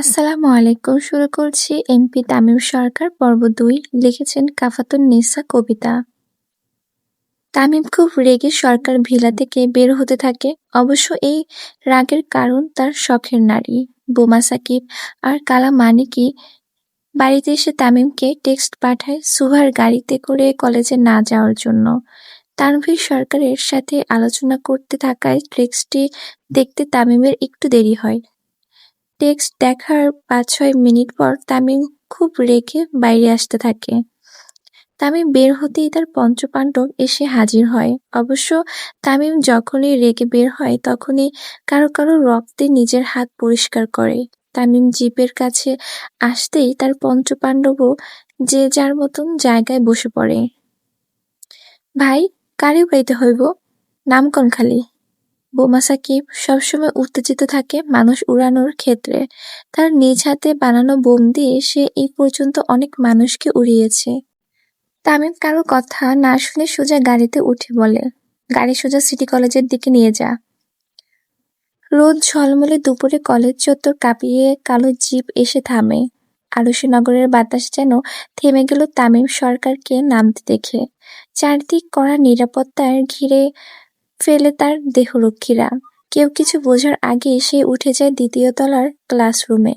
আসসালামু আলাইকুম শুরু করছি এমপি তামিম সরকার পর্ব দুই, লিখেছেন কাফাতুন নিসা কবিতা। তামিম খুব রেগে সরকার ভিলা থেকে বের হতে থাকে। অবশ্য এই রাগের কারণ তার শখের নারী, বোমা সাকিব আর কালা মানিকি বাড়িতে এসে তামিমকে টেক্সট পাঠায় সুহার গাড়িতে করে কলেজে না যাওয়ার জন্য। তানভীর সরকারের সাথে আলোচনা করতে থাকায় টেক্সটটি দেখতে তামিমের একটু দেরি হয়। টেক্সট দেখার পাঁচ ছয় মিনিট পর তামিম খুব রেগে বাইরে আসতে থাকে। তামিম বের হতেই তার পঞ্চপাণ্ডব এসে হাজির হয়। অবশ্য তামিম যখনই রেগে বের হয়, তখনই কারও কারও রক্তে নিজের হাত পরিষ্কার করে। তামিম জিপের কাছে আসতেই তার পঞ্চপাণ্ডবও যে যার মতন জায়গায় বসে পড়ে। ভাই, কারে উড়াইতে হইব? নাম কন খালি? বোমা সাকিব সবসময় উত্তেজিত থাকে মানুষ উড়ানোর ক্ষেত্রে। তার নিজ হাতে বানানো বোম দিয়ে সে এই পর্যন্ত অনেক মানুষকে উড়িয়েছে। তামিম কারও কথা না শুনে সোজা গাড়িতে উঠে বলে, গাড়ি সোজা সিটি কলেজের দিকে নিয়ে যা। রোদ ঝলমলে দুপুরে কলেজ চত্বর কাঁপিয়ে কালো জিপ এসে থামে। আরশনগরের বাতাস যেন থেমে গেল তামিম সরকারকে নামতে দেখে। চারদিক করা নিরাপত্তার ঘিরে ফেলে তার দেহরক্ষীরা। কেউ কিছু বোঝার আগে সে উঠে যায় দ্বিতীয় তলার ক্লাসরুমে।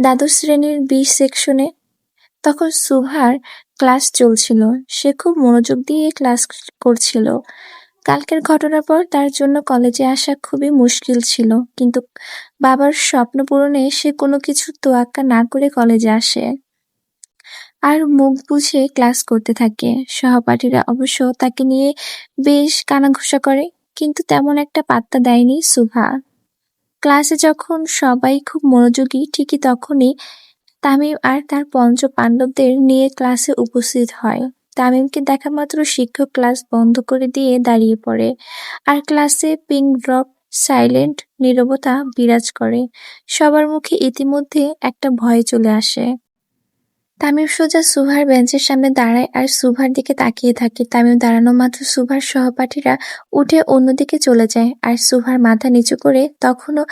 দ্বাদশ শ্রেণির বি সেকশনে তখন সুভার ক্লাস চলছিল। সে খুব মনোযোগ দিয়ে ক্লাস করছিল। কালকের ঘটনার পর তার জন্য কলেজে আসা খুবই মুশকিল ছিল। কিন্তু বাবার স্বপ্ন পূরণে সে কোনো কিছু তোয়াক্কা না করে কলেজে আসে। আর মুখ বুঝে ক্লাস করতে থাকে। সহপাঠীরা অবশ্য তাকে নিয়ে বেশ কানাঘুষা করে। কিন্তু তেমন একটা পাত্তা দেয়নি সুভা। ক্লাসে যখন সবাই খুব মনোযোগী, ঠিকই তখনই তামিম আর তার পঞ্চ পাণ্ডবদের নিয়ে ক্লাসে উপস্থিত হয়। তামিমকে দেখা মাত্র শিক্ষক ক্লাস বন্ধ করে দিয়ে দাঁড়িয়ে পড়ে আর ক্লাসে পিঙ্ক ড্রপ, সাইলেন্ট, নীরবতা বিরাজ করে। সবার মুখে ইতিমধ্যে একটা ভয় চলে আসে। তামিম সোজা সুভার বেঞ্চের সামনে দাঁড়ায় আর সুভার দিকে তাকিয়ে থাকে। তামিম দাঁড়ানো মাত্র সুভার সহপাঠীরা উঠে অন্যদিকে চলে যায় আর সুভার মাথা নিচু করে তখনও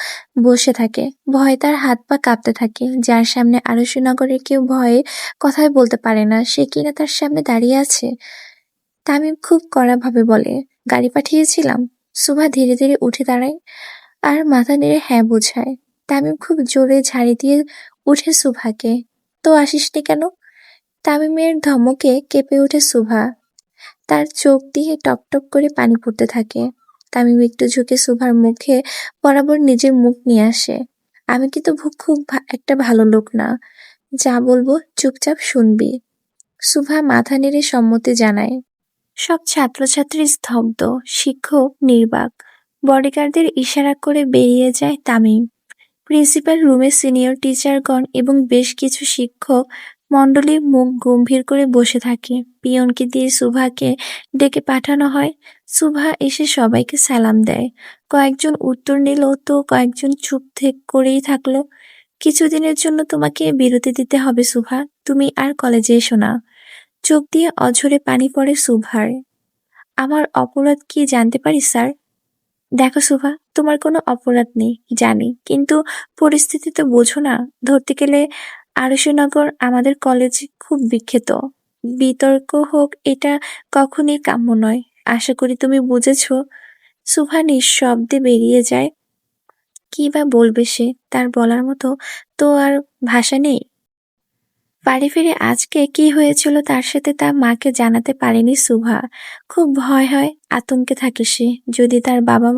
বসে থাকে। ভয়ে তার হাত পা কাঁপতে থাকে। যার সামনে আরশনগরের কেউ ভয়ে কথাই বলতে পারে না। সে কিনা তার সামনে দাঁড়িয়ে আছে? তামিম খুব কড়াভাবে বলে, গাড়ি পাঠিয়েছিলাম। সুভা ধীরে ধীরে উঠে দাঁড়ায় আর মাথা নেড়ে হ্যাঁ বোঝায়। তামিম খুব জোরে ঝাড়ি দিয়ে উঠে সুভাকে তো আসিসনি কেন? তামিমের ধমকে কেঁপে ওঠে সুভা। তার চোখ দিয়ে টপটপ করে পানি পড়তে থাকে। তামিম একটু ঝুঁকে সুভার মুখে বরাবর নিজের মুখ নিয়ে আসে। আমি কিন্তু খুব একটা ভালো লোক না। যা বলব চুপচাপ শুনবি। সুভা মাথা নেড়ে সম্মতি জানায়। সব ছাত্রছাত্রী স্তব্ধ, শিক্ষক, নির্বাক। বডিগার্ডদের ইশারা করে বেরিয়ে যায় তামিম। প্রিন্সিপাল রুমে সিনিয়র টিচারগণ এবং বেশ কিছু শিক্ষক মণ্ডলী মুখ গম্ভীর করে বসে থাকে। পিয়নকে দিয়ে সুভাকে ডেকে পাঠানো হয়। সুভা এসে সবাইকে সালাম দেয়। কয়েকজন উত্তর নিল তো কয়েকজন চুপ থেকে করেই থাকল। কিছুদিনের জন্য তোমাকে বিরতি দিতে হবে সুভা, তুমি আর কলেজে এসো না। চোখ দিয়ে অঝরে পানি পড়ে সুভার। আমার অপরাধ কি জানতে পারি, স্যার? দেখো সুভা তোমার কোনো অপরাধ নেই, জানি। কিন্তু পরিস্থিতি তো বোঝো না। ধরতে গেলে আরশনগর আমাদের কলেজ খুব বিখ্যাত। বিতর্ক হোক, এটা কখনই কাম্য নয়। আশা করি তুমি বুঝেছ। সুভা নিঃশব্দে বেরিয়ে যায়। কি বা বলবে সে, তার বলার মতো তো আর ভাষা নেই। বাড়ি ফিরে আজকে কি হয়েছিল তার সাথে তার মাকে জানাতে পারেনি সুভা। খুব ভয় হয়, আতঙ্কে থাকে সে। যদি তার বাবা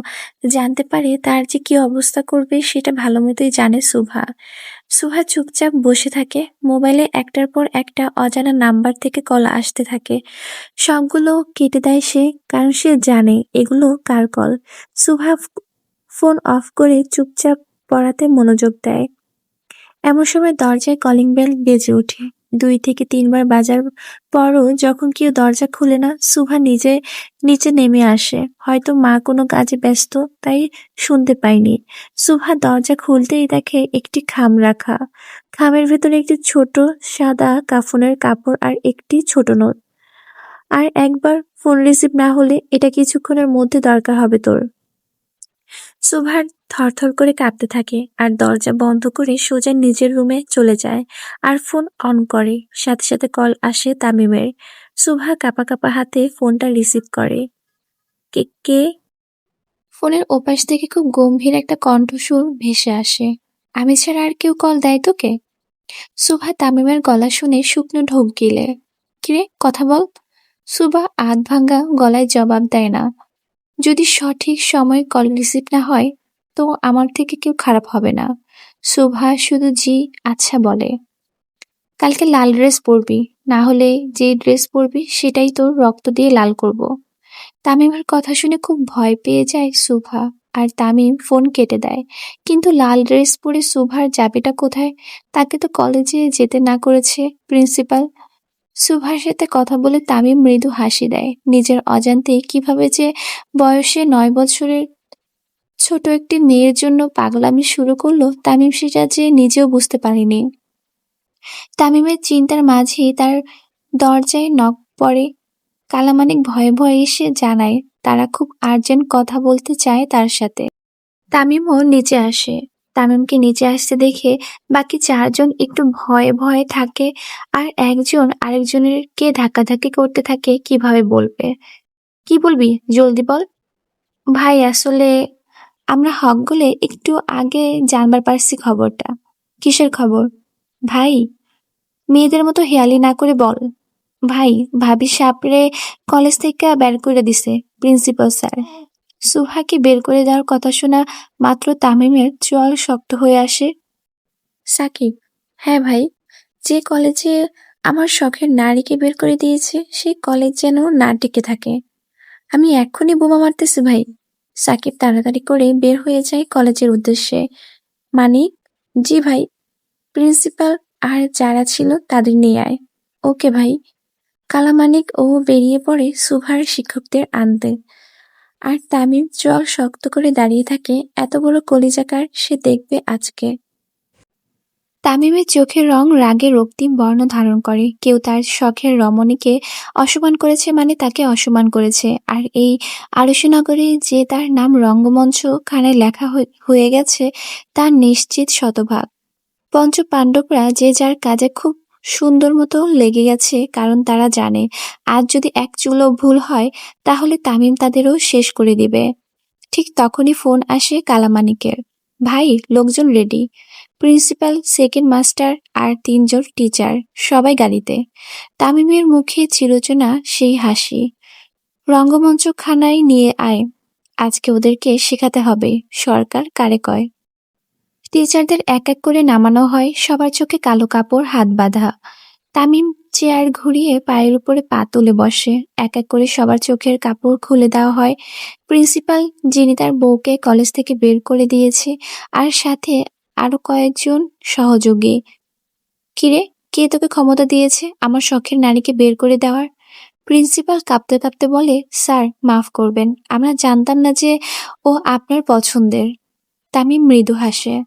জানতে পারে তার যে কি অবস্থা করবে সেটা ভালো মতোই জানে সুভা। সুভা চুপচাপ বসে থাকে। মোবাইলে একটার পর একটা অজানা নাম্বার থেকে কল আসতে থাকে। সবগুলো কেটে দেয় সে, কারণ সে জানে এগুলো কার কল। সুভা ফোন অফ করে চুপচাপ পড়াতে মনোযোগ দেয়। এমন সময় দরজায় কলিং বেল বেজে ওঠে। দুই থেকে তিনবার বাজার পরও যখন কেউ দরজা খুলে না, সুভা নিজে, নিচে নেমে আসে। হয়তো মা কোনো কাজে ব্যস্ত, তাই শুনতে পায়নি। সুভা দরজা খুলতেই দেখে একটি খাম রাখা। খামের ভেতরে একটি ছোট সাদা কাফনের কাপড় আর একটি ছোট নোট। আর একবার ফোন রিসিভ না হলে এটা কিছুক্ষণের মধ্যে দরকার হবে তোর। সুভার থরথর করে কাঁপতে থাকে আর দরজা বন্ধ করে সোজা নিজের রুমে চলে যায় আর ফোন অন করে। সাথে সাথে কল আসে তামিমের। সুভা কাপা কাপা হাতে ফোনটা রিসিভ করে। কে কে? ফোনের ওপাশ থেকে খুব গম্ভীর একটা কণ্ঠস্বর ভেসে আসে। আমি ছাড়া আর কেউ কল দেয় তোকে? সুভা তামিমের গলা শুনে শুকনো ঢোক গিলে। কিরে, কথা বল। সুভা আধ ভাঙ্গা গলায় জবাব দেয় না। যদি সঠিক সময় কল রিসিভ না হয়, তো আমার থেকে কেউ খারাপ হবে না। সুভা শুধু জি আচ্ছা বলে। কালকে লাল ড্রেস পরবি, না হলে যে ড্রেস পরবি সেটাই তোর রক্ত দিয়ে লাল করব। তামিমের কথা শুনে খুব ভয় পেয়ে যায় সুভা আর তামিম ফোন কেটে দেয়। কিন্তু লাল ড্রেস পরে সুভার যাবেটা কোথায়? তাকে তো কলেজে যেতে না করেছে প্রিন্সিপাল সুভার সাথে কথা বলে তামিম মৃদু হাসি দেয়। নিজের অজান্তে কীভাবে যে বয়সে নয় বছরের ছোট একটি মেয়ের জন্য পাগলামি শুরু করল, তামিম সেটা যে নিজেও বুঝতে পারেনি। তামিমের চিন্তার মাঝে তার দরজায় নখ পড়ে। কালামানিক ভয়ে ভয়ে এসে জানায়, তারা খুব আর্জেন্ট কথা বলতে চায় তার সাথে। তামিমও নিচে আসে। তামিমকে নিচে আসতে দেখে বাকি চারজন একটু ভয়ে ভয়ে থাকে আর একজন আরেকজনের কে ধাক্কাধাক্কি করতে থাকে, কীভাবে বলবে? কি বলবি? জলদি বল। ভাই, আসলে আমরা হক গলে একটু আগে জানবার পারছি খবরটা। কিসের খবর? ভাই, মেয়েদের মতো হেয়ালি না করে বল। ভাই, ভাবি সাপড়ে কলেজ থেকে বের করে দিছে, প্রিন্সিপাল স্যার। সুহাকে বের করে দেওয়ার কথা শোনা মাত্র তামিমের চোয়াল শক্ত হয়ে আসে। সাকিব হ্যাঁ ভাই, যে কলেজে আমার শখের নারীকে বের করে দিয়েছে, সেই কলেজ যেন না টিকে থাকে। আমি এক্ষুনি বোমা মারতেছি ভাই। সাকিব তাড়াতাড়ি করে বের হয়ে যায় কলেজের উদ্দেশ্যে। মানিক, জি ভাই, প্রিন্সিপাল আর যারা ছিল তাদের নিয়ে আয়। ওকে ভাই। কালামানিক ও বেরিয়ে পড়ে সুভার শিক্ষকদের আনতে। আর তামিম চোয়াল শক্ত করে দাঁড়িয়ে থাকে, এত বড় কলিজাকার সে দেখবে আজকে। তামিমের চোখের রং রাগে রক্তিম বর্ণ ধারণ করে। কেউ তার শখের রমণীকে অসম্মান করেছে মানে তাকে অসম্মান করেছে। আর এই আরশনগরে যে তার নাম রঙ্গমঞ্চ খানে লেখা হয়ে গেছে, তার নিশ্চিত শতভাগ। পঞ্চ পাণ্ডবরা যে যার কাজে খুব সুন্দর মতো লেগে গেছে কারণ তারা জানে আজ যদি এক চুলো ভুল হয়, তাহলে তামিম তাদেরও শেষ করে দিবে। ঠিক তখনই ফোন আসে কালামানিকের। ভাই, লোকজন রেডি। প্রিন্সিপাল, সেকেন্ড মাস্টার আর তিনজন টিচার, সবাই গাড়িতে। তামিমের মুখে চিরচেনা সেই হাসি। রঙ্গমঞ্চ খানায় নিয়ে আয়। আজকে ওদেরকে শেখাতে হবে, সরকার কারে কয়। টিচারদের এক এক করে নামানো হয়, সবার চোখে কালো কাপড়, হাত বাঁধা। তামিম চেয়ার ঘুরিয়ে পায়ের উপরে পা তুলে বসে। এক এক করে সবার চোখের কাপড় খুলে দেওয়া হয়। প্রিন্সিপাল, যিনি তার বউকে কলেজ থেকে বের করে দিয়েছে, আর সাথে আরও কয়েকজন সহযোগী। কিরে, কে তোকে ক্ষমতা দিয়েছে আমার শখের নারীকে বের করে দেওয়ার? প্রিন্সিপাল কাঁপতে কাঁপতে বলে, স্যার, মাফ করবেন, আমরা জানতাম না যে ও আপনার পছন্দের। তামিম মৃদু হাসে।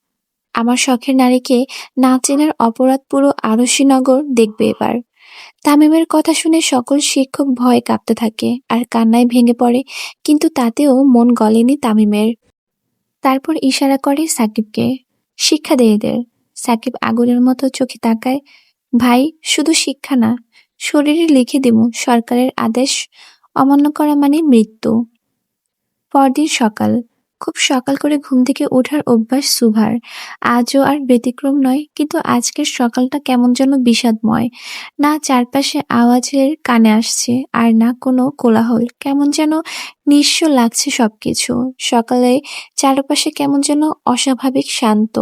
আমার শখের নারীকে না চেনার অপরাধ পুরো আরশিনগর দেখবে এবার। তামিমের কথা শুনে সকল শিক্ষক ভয়ে কাঁপতে থাকে আর কান্নায় ভেঙে পড়ে, কিন্তু তাতেও মন গলেনি তামিমের। তারপর ইশারা করে সাকিবকে, শিক্ষা দিয়ে এদের। সাকিব আগুনের মতো চোখে তাকায়, ভাই, শুধু শিক্ষা না, শরীরে লিখে দিব সরকারের আদেশ অমান্য করা মানে মৃত্যু। পরদিন সকাল খুব সকাল করে ঘুম থেকে ওঠার অভ্যাস সুভার। আজও আর ব্যতিক্রম নয়, কিন্তু আজকের সকালটা কেমন যেন বিষাদময়। না চারপাশে আওয়াজের কানে আসছে, আর না কোনো কোলাহল। কেমন যেন নিঃস্ব লাগছে সবকিছু। সকালে চারপাশে কেমন যেন অস্বাভাবিক শান্ত।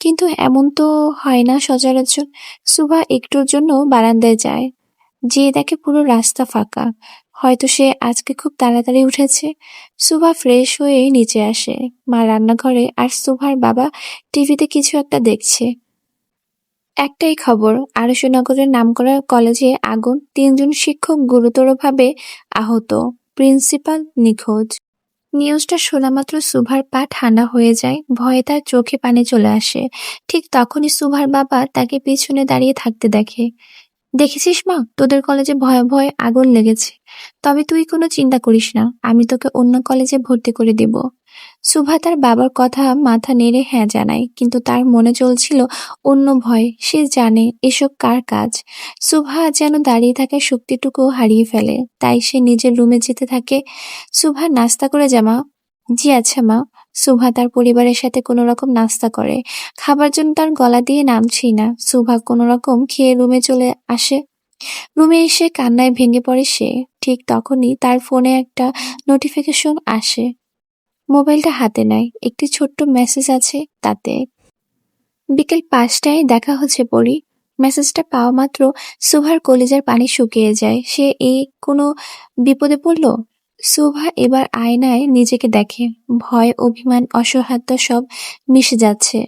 কিন্তু এমন তো হয় না সচরাচর। সুভা একটুর জন্য বারান্দায় যায়। যে দেখে পুরো রাস্তা ফাঁকা। হয়তো সে আজকে খুব তাড়াতাড়ি উঠেছে। সুভা ফ্রেশ হয়ে নিচে আসে। মা রান্নাঘরে আর সুভার বাবা টিভিতে কিছু একটা দেখছে। একটাই খবর আরশনগরের নামকরা কলেজে আগুন তিনজন শিক্ষক গুরুতরভাবে আহত। প্রিন্সিপাল নিখোঁজ। নিউজটা শোনা মাত্র সুভার পা ঠান্ডা হয়ে যায়, ভয়ে তার চোখে পানি চলে আসে। ঠিক তখনই সুভার বাবা তাকে পিছনে দাঁড়িয়ে থাকতে দেখে। দেখেছিস মা? তোদের কলেজে ভয়ে ভয়ে আগুন লেগেছে। তবে তুই কোনো চিন্তা করিস না, আমি তোকে অন্য কলেজে ভর্তি করে দিব। সুভা তার বাবার কথা মাথা নেড়ে হ্যাঁ জানায়, কিন্তু তার মনে চলছিল অন্য ভয়, সে জানে এসব কার কাজ। সুভা যেন দাঁড়িয়ে থাকা শক্তিটুকু হারিয়ে ফেলে, তাই সে নিজের রুমে যেতে থাকে। সুভা নাস্তা করে জামা জি আচ্ছা মা। সুভা তার পরিবারের সাথে কোনো রকম নাস্তা করে। খাবার জন্য তার গলা দিয়ে নামছেই না। সুভা কোনো রকম খেয়ে রুমে চলে আসে। রুমে এসে কান্নায় ভেঙে পড়ে সে। ঠিক তখনই তার ফোনে একটা নোটিফিকেশন আসে। মোবাইলটা হাতে নেয়। একটি ছোট্ট মেসেজ আছে তাতে। বিকেল পাঁচটায় দেখা হচ্ছে পড়ি মেসেজটা পাওয়া মাত্র সুভার কলিজার পানি শুকিয়ে যায়। সে এই কোনো বিপদে পড়ল? সুভা এবার আয়নায় নিজেকে দেখে, ভয়, অভিমান অসহায়তা সব মিশে যাচ্ছে।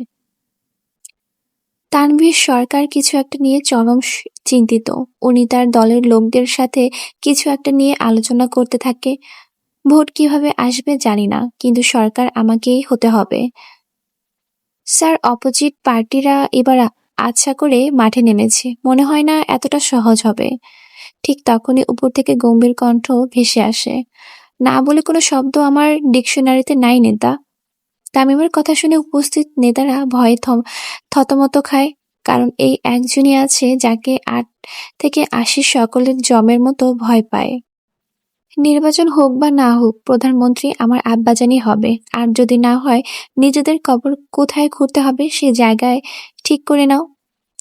তানভীর সরকার কিছু একটা নিয়ে চরম চিন্তিত। উনি তার দলের লোকদের সাথে কিছু একটা নিয়ে আলোচনা করতে থাকে। ভোট কীভাবে আসবে জানি না, কিন্তু সরকার আমাকেই হতে হবে। স্যার, অপোজিট পার্টিরা এবার আচ্ছা করে মাঠে নেমেছে। মনে হয় না এতটা সহজ হবে। ঠিক তখনই উপর থেকে গম্ভীর কণ্ঠ ভেসে আসে। না বলে কোনো শব্দ আমার ডিকশনারিতে নাই, নেতা। তামিমের কথা শুনে উপস্থিত নেতারা ভয়ে থম থতমত খায়, কারণ এই একজনই আছে যাকে আট থেকে আশি সকলের জমের মতো ভয় পায়। নির্বাচন হোক বা না হোক, প্রধানমন্ত্রী আমার আব্বাজানি হবে। আর যদি না হয়, নিজেদের কবর কোথায় খুঁড়তে হবে সে জায়গায় ঠিক করে নাও।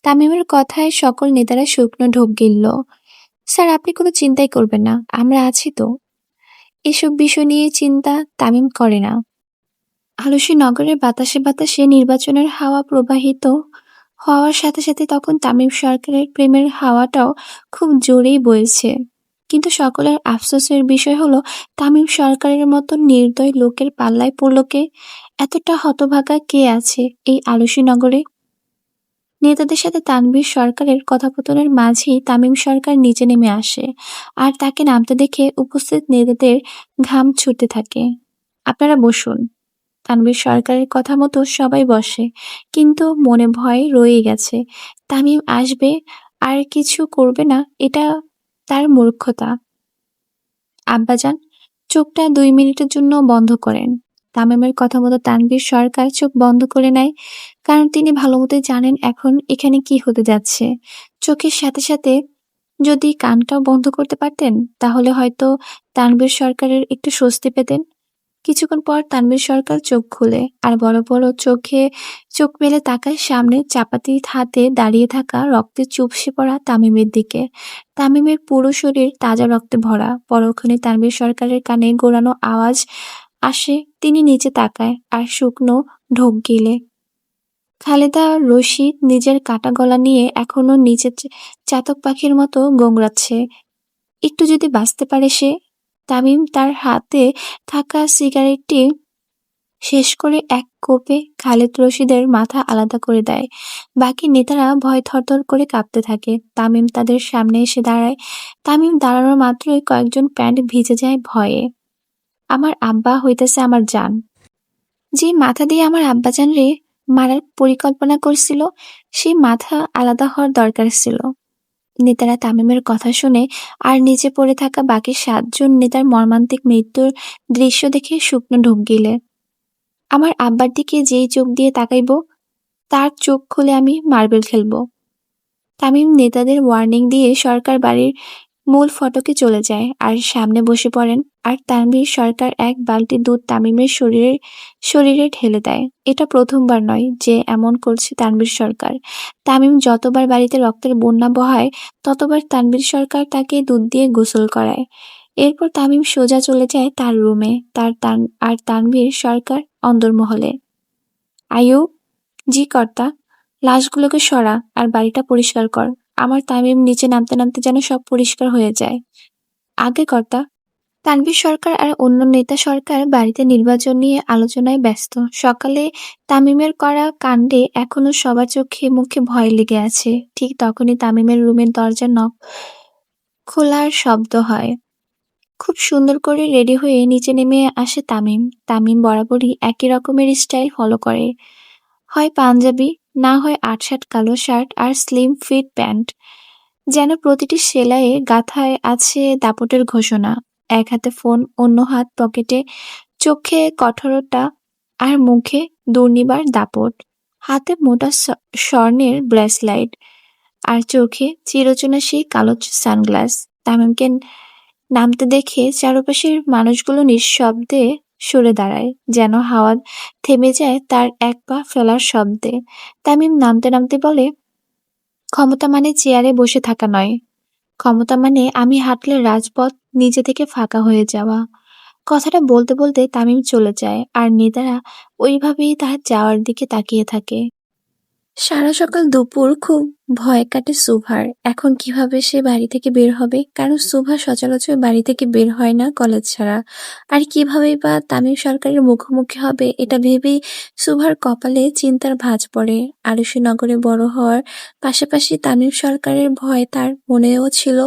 তামিমের কথায় সকল নেতারা শুকনো ঢোক গিলল। স্যার, আপনি কোনো চিন্তাই করবেন না, আমরা আছি তো। এসব বিষয় নিয়ে চিন্তা তামিম করে না। আলসী নগরের বাতাসে বাতাসে নির্বাচনের হাওয়া প্রবাহিত হওয়ার সাথে সাথে তখন তামিম সরকারের প্রেমের হাওয়াটাও খুব জোরেই বইছে। কিন্তু সকলের আফসোসের বিষয় হলো, তামিম সরকারের মতো নির্দয় লোকের পাল্লায় পড়ল কে? এতটা হতভাগা কে আছে এই আলসী নগরে নেতাদের সাথে তানভীর সরকারের কথাপতনের মাঝেই তামিম সরকার নিচে নেমে আসে আর তাকে নামতে দেখে উপস্থিত নেতাদের ঘাম ছুটতে থাকে। আপনারা বসুন। তানভীর সরকারের কথা মতো সবাই বসে, কিন্তু মনে ভয় রয়ে গেছে, তামিম আসবে আর কিছু করবে না, এটা তার মূর্খতা। আব্বাজান, চোখটা দুই মিনিটের জন্য বন্ধ করেন। তামিমের কথা মতো তানভীর সরকার চোখ বন্ধ করে নেয়, কারণ তিনি ভালো মতোই জানেন এখন এখানে কি হতে যাচ্ছে। চোখের সাথে সাথে যদি কানটাও বন্ধ করতে পারতেন, তাহলে হয়তো তানভীর সরকারের একটু স্বস্তি পেতেন। কিছুক্ষণ পর তানভীর সরকার চোখ খুলে, আর বড় বড় চোখে চোখ মেলে তাকায় সামনে চাপাতি হাতে দাঁড়িয়ে থাকা রক্তে চুপসে পড়া তামিমের দিকে। তামিমের পুরো শরীর তাজা রক্তে ভরা। পরক্ষণে তানভীর সরকারের কানে গোড়ানো আওয়াজ আসে, তিনি নিচে তাকায় আর শুকনো ঢোক গিলে। খালেদা রশিদ নিজের কাটা গলা নিয়ে এখনও নিচে চাতক পাখির মতো গোংড়াচ্ছে একটু যদি বাঁচতে পারে সে? তামিম তার হাতে থাকা সিগারেটটি শেষ করে এক কোপে খালেদ রশিদের মাথা আলাদা করে দেয়। বাকি নেতারা ভয় থরথর করে কাঁপতে থাকে। তামিম তাদের সামনে এসে দাঁড়ায়। তামিম দাঁড়ানোর মাত্রই কয়েকজন প্যান্ট ভিজে যায় ভয়ে। আমার আব্বা হইতেছে আমার জান। যে মাথা দিয়ে আমার আব্বাজান রে মারার পরিকল্পনা করছিল, সেই মাথা আলাদা হওয়ার দরকার ছিল। নেতারা তামিমের কথা শুনে আর নিচে পড়ে থাকা বাকি সাতজন নেতার মর্মান্তিক মৃত্যুর দৃশ্য দেখে শুকনো ঢুক গিলে। আমার আব্বার দিকে যেই চোখ দিয়ে তাকাইব, তার চোখ খুলে আমি মার্বেল খেলব। তামিম নেতাদের ওয়ার্নিং দিয়ে সরকার বাড়ির মূল ফটকে চলে যায় আর সামনে বসে পড়েন। আর তানভীর সরকার এক বালতি দুধ তামিমের শরীরে শরীরে ঢেলে দেয়। এটা প্রথমবার নয় যে এমন করছে তানভীর সরকার। তামিম যতবার বাড়িতে রক্তের বন্যা বহায়, ততবার তানভীর সরকার তাকে দুধ দিয়ে গোসল করায়। এরপর তামিম সোজা চলে যায় তার রুমে। তার তান, আর তানভীর সরকার অন্দরমহলে। আয়ু, জি কর্তা, লাশগুলোকে সরা আর বাড়িটা পরিষ্কার কর। আমার তামিম নিচে নামতে নামতে যেন সব পরিষ্কার হয়ে যায়। আগে কর্তা, তানভীর সরকার আর অন্য নেতা সরকার বাড়িতে নির্বাচন নিয়ে আলোচনায় ব্যস্ত। সকালে তামিমের করা কাণ্ডে এখনও সবার চোখে মুখে ভয় লেগে আছে। ঠিক তখনই তামিমের রুমের দরজা নক খোলার শব্দ হয়। খুব সুন্দর করে রেডি হয়ে নিচে নেমে আসে তামিম। তামিম বরাবরই একই রকমের স্টাইল ফলো করে। হয় পাঞ্জাবি না হয় আট শার্ট কালো শার্ট আর স্লিম ফিট প্যান্ট। যেন প্রতিটি সেলাইয়ে গাথায় আছে দাপটের ঘোষণা। এক হাতে ফোন, অন্য হাত পকেটে। চোখে কঠোরতা আর মুখে দুর্নিবার দাপট। হাতে মোটা স্বর্ণের ব্রেসলাইট। আর চোখে চিরচেনা সেই কালো সানগ্লাস। তামিমকে নামতে দেখে চারপাশের মানুষগুলো নিঃশব্দে সরে দাঁড়ায়, যেন হাওয়া থেমে যায় তার এক পা ফেলার শব্দে। তামিম নামতে নামতে বলে, ক্ষমতা মানে চেয়ারে বসে থাকা নয়। ক্ষমতা মানে আমি হাঁটলে রাজপথ নিজে থেকে ফাঁকা হয়ে যাওয়া। কথাটা বলতে বলতে তামিম চলে যায় আর নেতারা ওইভাবেই তার যাওয়ার দিকে তাকিয়ে থাকে। সারা সকাল দুপুর খুব ভয় কাটে সুভার। এখন কীভাবে সে বাড়ি থেকে বের হবে? কারণ সুভা সচরাচর বাড়ি থেকে বের হয় না কলেজ ছাড়া। আর কিভাবেই বা তামিম সরকারের মুখোমুখি হবে, এটা ভেবেই সুভার কপালে চিন্তার ভাঁজ পড়ে। আরুষি নগরে বড় হওয়ার পাশাপাশি তামিম সরকারের ভয় তার মনেও ছিল,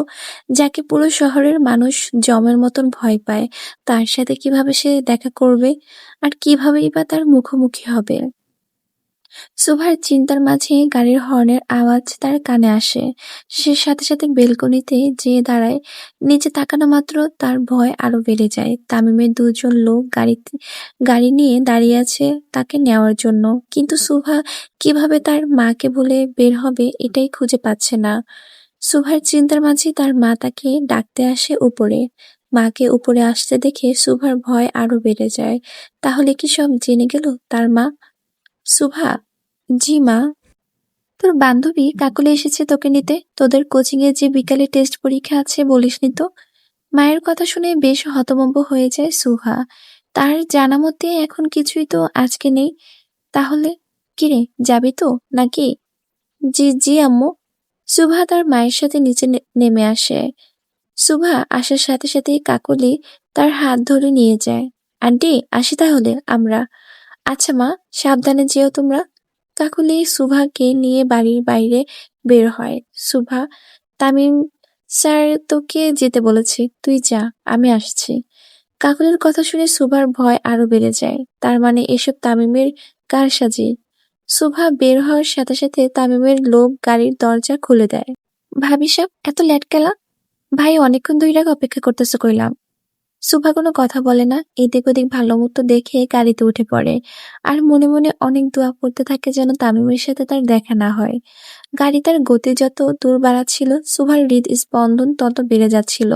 যাকে পুরো শহরের মানুষ জমের মতন ভয় পায়। তার সাথে কীভাবে সে দেখা করবে? আর কিভাবেই বা তার মুখোমুখি হবে? সুভার চিন্তার মাঝে গাড়ির হর্নের আওয়াজ তার কানে আসে। সে সাথে সাথে বেলকনিতে যেয়ে দাঁড়ায়। নিচে তাকানো মাত্র তার ভয় আরও বেড়ে যায়। তামিমের দুজন লোক গাড়িতে, গাড়ি নিয়ে দাঁড়িয়ে আছে তাকে নেওয়ার জন্য। কিন্তু সুভা কীভাবে তার মাকে বলে বের হবে এটাই খুঁজে পাচ্ছে না। সুভার চিন্তার মাঝে তার মা তাকে ডাকতে আসে উপরে। মাকে উপরে আসতে দেখে সুভার ভয় আরও বেড়ে যায়। তাহলে কি সব জেনে গেল তার মা? সুভা, জি মা। তোর বান্ধবী কাকলে এসেছে তোকে নিতে। তোদের কোচিং এ যে বিকালে টেস্ট পরীক্ষা আছে বলিসনি তো? মায়ের কথা শুনে বেশ হতভম্ব হয়ে যায় সুহা তার জানা মতে এখন কিছুই তো আজকে নেই। তাহলে কিরে যাবি তো নাকি? জি জি আম্মু। সুভা তার মায়ের সাথে নিচে নেমে আসে। সুভা আসার সাথে সাথে কাকলি তার হাত ধরে নিয়ে যায়। আন্টি, আসি তাহলে আমরা। আচ্ছা মা, সাবধানে যেও তোমরা। কাকুলি সুভাকে নিয়ে বাড়ির বাইরে বের হয়। সুভা, তামিম, স্যার তোকে যেতে বলেছে। তুই যা, আমি আসছি। কাকুলের কথা শুনে সুভার ভয় আরও বেড়ে যায়। তার মানে এসব তামিমের কারসাজি। সুভা বের হওয়ার সাথে সাথে তামিমের লোক গাড়ির দরজা খুলে দেয়। ভাবি এত লেট কেলা ভাই, অনেকক্ষণ রাগ অপেক্ষা করতেছে কইলাম। সুভা কোনো কথা বলে না, এদিক ওদিক ভালো মতো দেখে গাড়িতে উঠে পড়ে। আর মনে মনে অনেক দোয়া করতে থাকে যেন তামিমের সাথে তার দেখা না হয়। গাড়ি তার গতি যত দূর বাড়াচ্ছিল, সুভার হৃদ স্পন্দন তত বেড়ে যাচ্ছিল।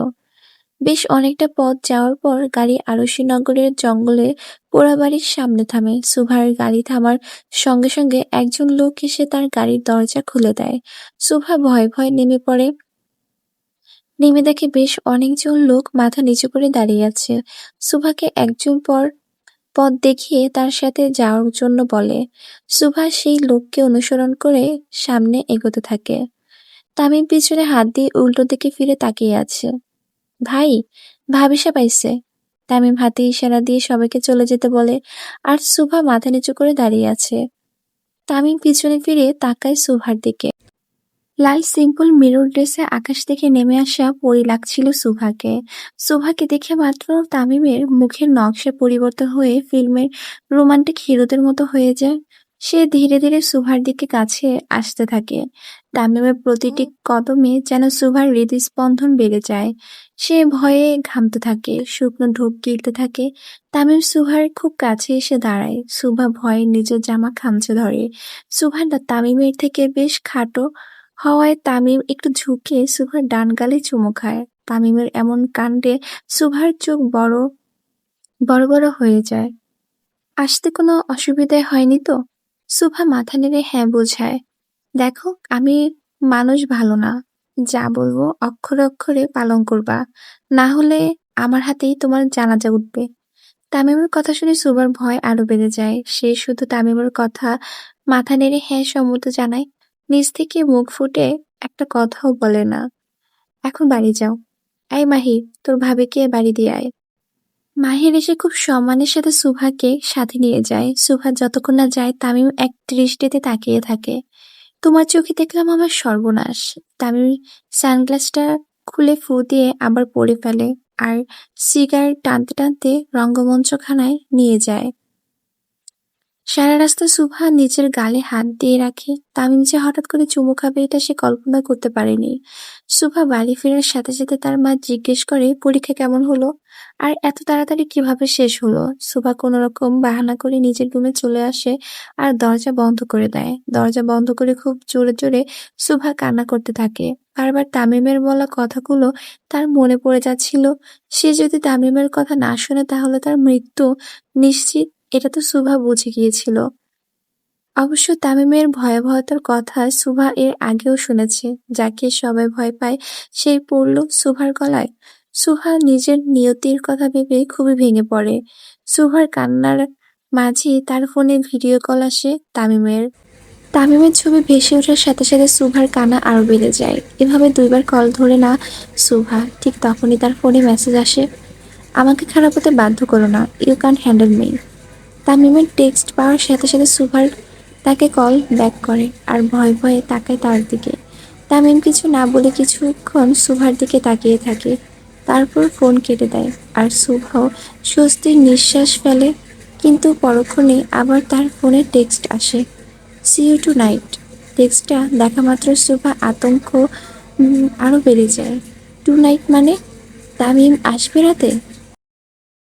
বেশ অনেকটা পথ যাওয়ার পর গাড়ি আরশিনগরের জঙ্গলে পোড়াবাড়ির সামনে থামে। সুভার গাড়ি থামার সঙ্গে সঙ্গে একজন লোক এসে তার গাড়ির দরজা খুলে দেয়। সুভা ভয় ভয় নেমে পড়ে। নেমে দেখে বেশ অনেকজন লোক মাথা নিচু করে দাঁড়িয়ে আছে। সুভাকে একজন পর পথ দেখিয়ে তার সাথে যাওয়ার জন্য বলে। সুভা সেই লোককে অনুসরণ করে সামনে এগোতে থাকে। তামিম পিছনে হাত দিয়ে উল্টো দিকে ফিরে তাকিয়ে আছে। ভাই ভাবিসা পাইছে। তামিম হাতে ইশারা দিয়ে সবাইকে চলে যেতে বলে, আর সুভা মাথা নিচু করে দাঁড়িয়ে আছে। তামিম পিছনে ফিরে তাকায় সুভার দিকে। লাল সিম্পল মিরর ড্রেসে আকাশ থেকে নেমে আসা পরি লাগছিল সুভাকে। সুভাকে দেখে মাত্র তামিমের মুখের নকশা পরিবর্তন হয়ে ফিল্মের রোমান্টিক হিরোদের মতো হয়ে যায়। সে ধীরে ধীরে সুভার দিকে কাছে আসতে থাকে। তামিমের প্রতিটি কদমে যেন সুভার হৃদস্পন্দন বেড়ে যায়। সে ভয়ে ঘামতে থাকে, শুকনো ঢোক গিলতে থাকে। তামিম সুভার খুব কাছে এসে দাঁড়ায়। সুভা ভয়ে নিজের জামা খামচে ধরে। সুভার তামিমের থেকে বেশ খাটো হওয়ায় তামিম একটু ঝুঁকে সুভার ডান গালে চুমু খায়। তামিমের এমন কাণ্ডে সুভার চোখ বড় বড় বড় হয়ে যায়। আসতে কোনো অসুবিধা হয়নি তো? সুভা মাথা নেড়ে হ্যাঁ বোঝায়। দেখো, আমি মানুষ ভালো না। যা বলব অক্ষরে অক্ষরে পালন করবা। না হলে আমার হাতেই তোমার জানাজা উঠবে। তামিমের কথা শুনে সুভার ভয় আরও বেড়ে যায়। সে শুধু তামিমের কথা মাথা নেড়ে হ্যাঁ সম্মত জানায়। নিজ থেকে মুখ ফুটে একটা কথাও বলে না। এখন বাড়ি যাও। এই মাহি, তোর ভাবিকে বাড়ি দিয়ে আয়। মাহির এসে খুব সম্মানের সাথে সুভাকে সাথে নিয়ে যায়। সুভা যতক্ষণ না যায়, তামিম এক দৃষ্টিতে তাকিয়ে থাকে। তোমার চোখে দেখলাম আমার সর্বনাশ। তামিম সানগ্লাসটা খুলে ফু দিয়ে আবার পড়ে ফেলে আর সিগার টানতে টানতে রঙ্গমঞ্চখানায় নিয়ে যায়। সারা রাস্তা সুভা নিজের গালে হাত দিয়ে রাখে। তামিম যে হঠাৎ করে চুমু খাবে, এটা সে কল্পনা করতে পারেনি। সুভা বাড়ি ফেরার সাথে সাথে তার মা জিজ্ঞেস করে, পরীক্ষা কেমন হলো? আর এত তাড়াতাড়ি কীভাবে শেষ হলো? সুভা কোনো রকম বাহানা করে নিজের রুমে চলে আসে আর দরজা বন্ধ করে দেয়। দরজা বন্ধ করে খুব জোরে জোরে সুভা কান্না করতে থাকে। বারবার তামিমের বলা কথাগুলো তার মনে পড়ে যাচ্ছিল। সে যদি তামিমের কথা না শোনে, তাহলে তার মৃত্যু নিশ্চিত এটা তো সুভা বুঝে গিয়েছিল। অবশ্য তামিমের ভয়াবহতার কথা সুভা এর আগেও শুনেছে। যাকে সবাই ভয় পায় সেই পড়ল সুভার গলায়। সুভা নিজের নিয়তির কথা ভেবে খুবই ভেঙে পড়ে। সুভার কান্নার মাঝে তার ফোনে ভিডিও কল আসে তামিমের। তামিমের ছবি ভেসে ওঠার সাথে সাথে সুভার কান্না আরও বেড়ে যায়। এভাবে দুইবার কল ধরে না সুভা, ঠিক তখনই তার ফোনে মেসেজ আসে, আমাকে খারাপ হতে বাধ্য করো না, ইউ ক্যান হ্যান্ডেল মি। তামিমের টেক্সট পাওয়ার সাথে সাথে সুভার তাকে কল ব্যাক করে আর ভয়ে ভয়ে তাকায় তার দিকে। তামিম কিছু না বলে কিছুক্ষণ সুভার দিকে তাকিয়ে থাকে। তারপর ফোন কেটে দেয় আর সুভাও স্বস্তির নিঃশ্বাস ফেলে, কিন্তু পরক্ষণে আবার তার ফোনে টেক্সট আসে সি ইউ টু নাইট টেক্সটটা দেখা মাত্র সুভা আতঙ্ক আরও বেড়ে যায়। টু নাইট মানে? তামিম আসবে রাতে?